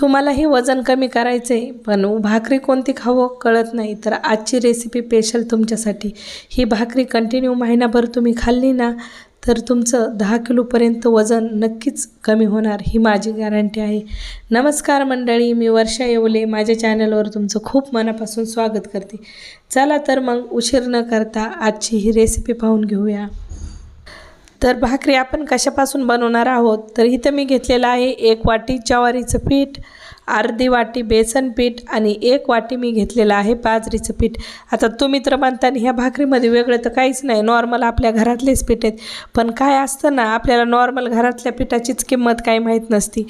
तुम्हालाही वजन कमी करायचं आहे पण भाकरी कोणती खावं कळत नाही. तर आजची रेसिपी स्पेशल तुमच्यासाठी. ही भाकरी कंटिन्यू महिनाभर तुम्ही खाल्ली ना तर तुमचं दहा किलोपर्यंत वजन नक्कीच कमी होणार ही माझी गॅरंटी आहे. नमस्कार मंडळी मी वर्षा येवले. माझ्या चॅनलवर तुमचं खूप मनापासून स्वागत करते. चला तर मग उशीर न करता आजची ही रेसिपी पाहून घेऊया. तर भाकरी आपण कशापासून बनवणार आहोत? तर इथं मी घेतलेलं आहे एक वाटी ज्वारीचं पीठ अर्धी वाटी बेसन पीठ आणि एक वाटी मी घेतलेलं आहे बाजरीचं पीठ. आता तुम्ही तर म्हणता ह्या भाकरीमध्ये वेगळं तर काहीच नाही. नॉर्मल आपल्या घरातलेच पीठ आहेत. पण काय असतं ना आपल्याला नॉर्मल घरातल्या पिठाचीच किंमत काही माहीत नसती.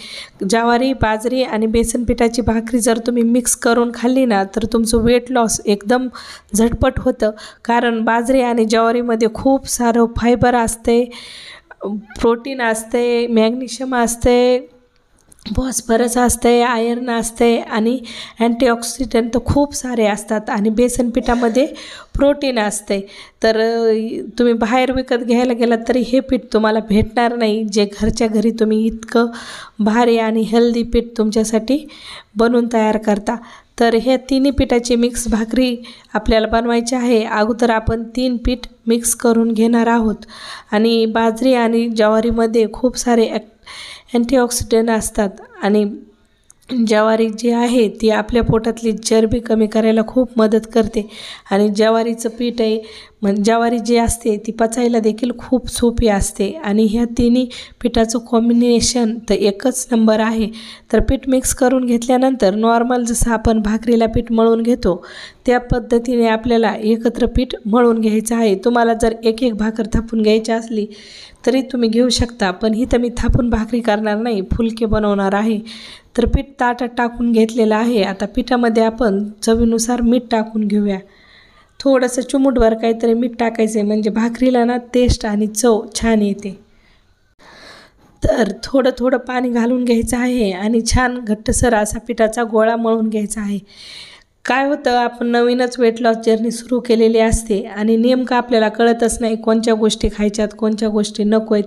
ज्वारी बाजरी आणि बेसन पिठाची भाकरी जर तुम्ही मिक्स करून खाल्ली ना तर तुमचं वेट लॉस एकदम झटपट होतं. कारण बाजरी आणि ज्वारीमध्ये खूप सारं फायबर असते प्रोटीन असते मॅग्नेशियम असते फॉस्फरस असते आयर्न असते आणि अँटीऑक्सिडंट तर खूप सारे असतात आणि बेसन पिठामध्ये प्रोटीन असते. तर तुम्ही बाहेर विकत घ्यायला गेलात तरी हे पीठ तुम्हाला भेटणार नाही. जे घरच्या घरी तुम्ही इतकं भारी आणि हेल्दी पीठ तुमच्यासाठी बनवून तयार करता. तर हे तिन्ही पिठाची मिक्स भाकरी आपल्याला बनवायची आहे. अगोदर आपण तीन पीठ मिक्स करून घेणार आहोत. आणि बाजरी आणि ज्वारीमध्ये खूप सारे ॲक् अँटीऑक्सिडंट असतात. आणि ज्वारी जी आहे ती आपल्या पोटातली चरबी कमी करायला खूप मदत करते. आणि ज्वारीचं पीठ आहे मग ज्वारी जी असते ती पचायला देखील खूप सोपी असते. आणि ह्या तिन्ही पिठाचं कॉम्बिनेशन तर एकच नंबर आहे. तर पीठ मिक्स करून घेतल्यानंतर नॉर्मल जसं आपण भाकरीला पीठ मळून घेतो त्या पद्धतीने आपल्याला एकत्र पीठ मळून घ्यायचं आहे. तुम्हाला जर एक एक भाकर थापून घ्यायची असली तरी तुम्ही घेऊ शकता पण ही तर मी थापून भाकरी करणार नाही फुलके बनवणार आहे. तर पीठ ताटात टाकून घेतलेलं आहे. आता पिठामध्ये आपण चवीनुसार मीठ टाकून घेऊया. थोडंसं चिमूटभर काहीतरी मीठ टाकायचं आहे म्हणजे भाकरीला ना टेस्ट आणि चव छान येते. तर थोडं थोडं पाणी घालून घ्यायचं आहे आणि छान घट्टसर असा पिठाचा गोळा मळून घ्यायचा आहे. काय होतं आपण नवीनच वेट लॉस जर्नी सुरू केलेली असते आणि नेमकं आपल्याला कळतच नाही कोणत्या गोष्टी खायच्यात कोणत्या गोष्टी नको आहेत.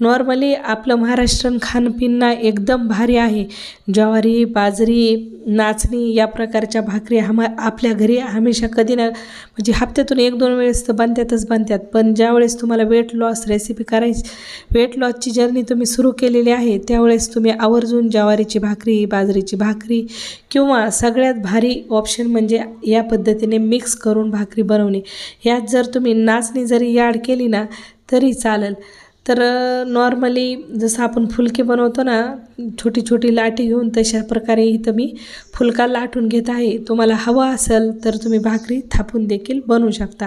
नॉर्मली आपलं महाराष्ट्रन खाणपिणं एकदम भारी आहे. ज्वारी बाजरी नाचणी या प्रकारच्या भाकरी हमा आपल्या घरी हमेशा कधी ना म्हणजे हप्त्यातून एक दोन वेळेस तर बनत्यातच बनत्यात पण ज्यावेळेस तुम्हाला वेट लॉस रेसिपी करायची वेट लॉसची जर्नी तुम्ही सुरू केलेली आहे त्यावेळेस तुम्ही आवर्जून ज्वारीची भाकरी बाजरीची भाकरी किंवा सगळ्यात भारी ऑप्शन म्हणजे या पद्धतीने मिक्स करून भाकरी बनवणे. यात जर तुम्ही नाचणी जरी याड केली ना तरी चालेल. तर नॉर्मली जसं आपण फुलके बनवतो ना छोटी छोटी लाटी घेऊन तशा प्रकारे इथं मी फुलका लाटून घेत आहे. तुम्हाला हवा असेल तर तुम्ही भाकरी थापून देखील बनवू शकता.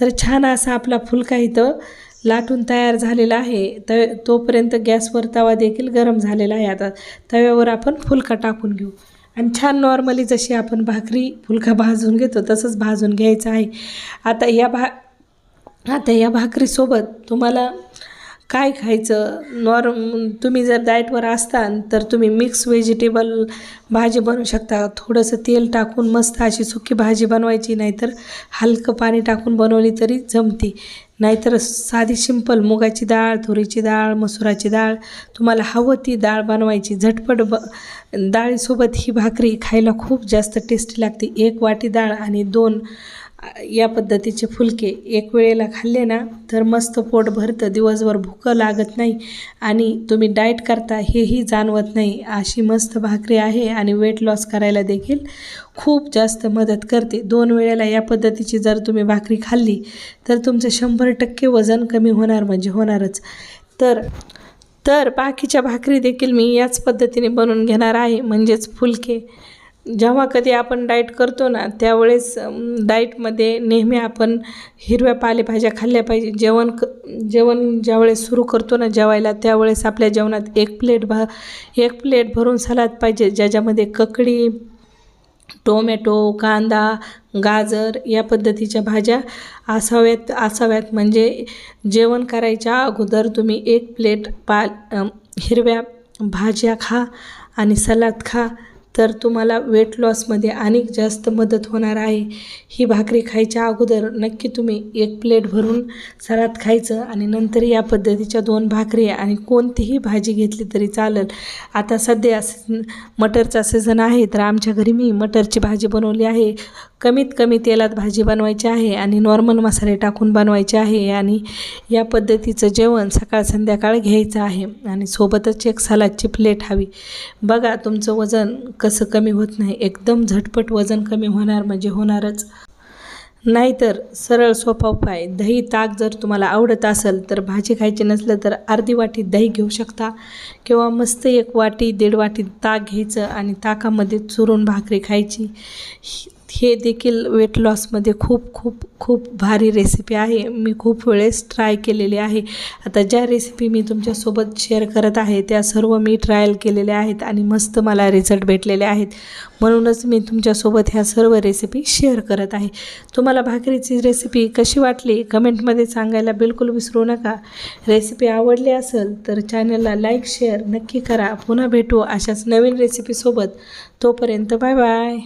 तर छान असा आपला फुलका इथं लाटून तयार झालेला आहे. त तोपर्यंत गॅसवर तवा देखील गरम झालेला आहे आता. तव्यावर आपण फुलका टाकून घेऊ. आणि छान नॉर्मली जशी आपण भाकरी फुलका भाजून घेतो तसंच भाजून घ्यायचं आहे. आता या भा आता या भाकरीसोबत तुम्हाला काय खायचं? नॉर्म तुम्ही जर डाएटवर असताल तर तुम्ही मिक्स व्हेजिटेबल भाजी बनवू शकता. थोडंसं तेल टाकून मस्त अशी सुकी भाजी बनवायची नाहीतर हलकं पाणी टाकून बनवली तरी जमते. नाहीतर साधी सिंपल मुगाची डाळ तुरीची डाळ मसुराची डाळ तुम्हाला हवं ती डाळ बनवायची. झटपट ब डाळीसोबत ही भाकरी खायला खूप जास्त टेस्टी लागते. एक वाटी डाळ आणि दोन या पद्धतीचे फुलके एक वेळेला खाल्ले ना तर मस्त पोट भरतं दिवसभर भूकं लागत नाही आणि तुम्ही डाएट करता हेही जाणवत नाही. अशी मस्त भाकरी आहे आणि वेट लॉस करायला देखील खूप जास्त मदत करते. दोन वेळेला या पद्धतीची जर तुम्ही भाकरी खाल्ली तर तुमचं शंभर टक्के वजन कमी होणार म्हणजे होणारच. तर तर बाकीच्या भाकरी देखील मी याच पद्धतीने बनवून घेणार आहे म्हणजेच फुलके. जेव्हा कधी आपण डाएट करतो ना त्यावेळेस डाएटमध्ये नेहमी आपण हिरव्या पालेभाज्या खाल्ल्या पाहिजे. जेवण क जेवण ज्यावेळेस सुरू करतो ना जेवायला त्यावेळेस आपल्या जेवणात एक प्लेट भा एक प्लेट भरून सलाद पाहिजे ज्याच्यामध्ये ककडी टोमॅटो कांदा गाजर या पद्धतीच्या भाज्या असाव्यात असाव्यात. म्हणजे जेवण करायच्या अगोदर तुम्ही एक प्लेट पा हिरव्या भाज्या खा आणि सलाद खा. तर तुम्हाला वेट लॉसमध्ये आणिक जास्त मदत होणार आहे. ही भाकरी खायच्या अगोदर नक्की तुम्ही एक प्लेट भरून सरात खायचं आणि नंतर या पद्धतीच्या दोन भाकरी आणि कोणतीही भाजी घेतली तरी चालेल. आता सध्या मटरचा सीझन आहे तर आमच्या घरी मी मटरची भाजी बनवली आहे. कमीत कमी तेलात भाजी बनवायची आहे आणि नॉर्मल मसाले टाकून बनवायचे आहे आणि या पद्धतीचं जेवण सकाळ संध्याकाळ घ्यायचं आहे आणि सोबतच एक सलादची प्लेट हवी. बघा तुमचं वजन कसं कमी होत नाही एकदम झटपट वजन कमी होणार म्हणजे होणारच. नाहीतर सरळ सोपा उपाय दही ताक जर तुम्हाला आवडत असेल तर भाजी खायची नसलं तर अर्धी वाटी दही घेऊ शकता किंवा मस्त एक वाटी दीड वाटी ताक घ्यायचं आणि ताकामध्ये चुरून भाकरी खायची. ही- हे देखील वेट लॉसमध्ये खूप खूप खूप भारी रेसिपी आहे. मी खूप वेळेस ट्राय केलेली आहे. आता ज्या रेसिपी मी तुमच्यासोबत शेअर करत आहे त्या सर्व मी ट्रायल केलेल्या आहेत आणि मस्त मला रिझल्ट भेटलेले आहेत. म्हणूनच मी तुमच्यासोबत ह्या सर्व रेसिपी शेअर करत आहे. तुम्हाला भाकरीची रेसिपी कशी वाटली? कमेंटमध्ये सांगायला बिलकुल विसरू नका. रेसिपी आवडली असेल तर चॅनलला लाईक शेअर नक्की करा. पुन्हा भेटू अशाच नवीन रेसिपीसोबत तोपर्यंत बाय बाय